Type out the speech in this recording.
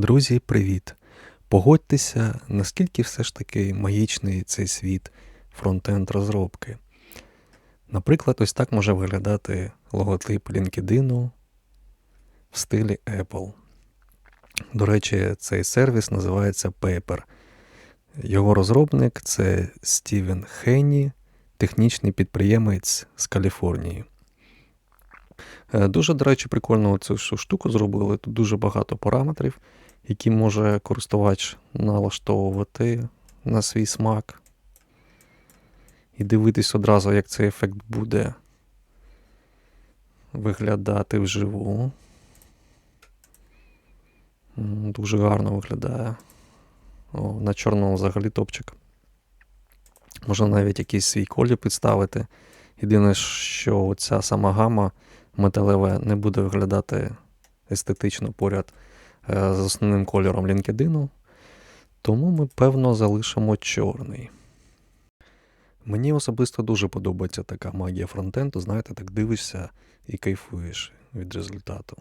Друзі, привіт! Погодьтеся, наскільки все ж таки магічний цей світ фронтенд розробки. Наприклад, ось так може виглядати логотип LinkedIn в стилі Apple. До речі, цей сервіс називається Paper. Його розробник це Стівен Хенні, технічний підприємець з Каліфорнії. Е, Дуже, до речі, прикольно цю штуку зробили. Тут дуже багато параметрів, які може користувач налаштовувати на свій смак. І дивитись одразу, як цей ефект буде виглядати вживу. Дуже гарно виглядає. О, на чорному взагалі топчик. Можна навіть якийсь свій колір підставити. Єдине, що ця сама гама металеве не буде виглядати естетично поряд з основним кольором LinkedIn, тому ми, певно, залишимо чорний. Мені особисто дуже подобається така магія фронтенду, знаєте, так дивишся і кайфуєш від результату.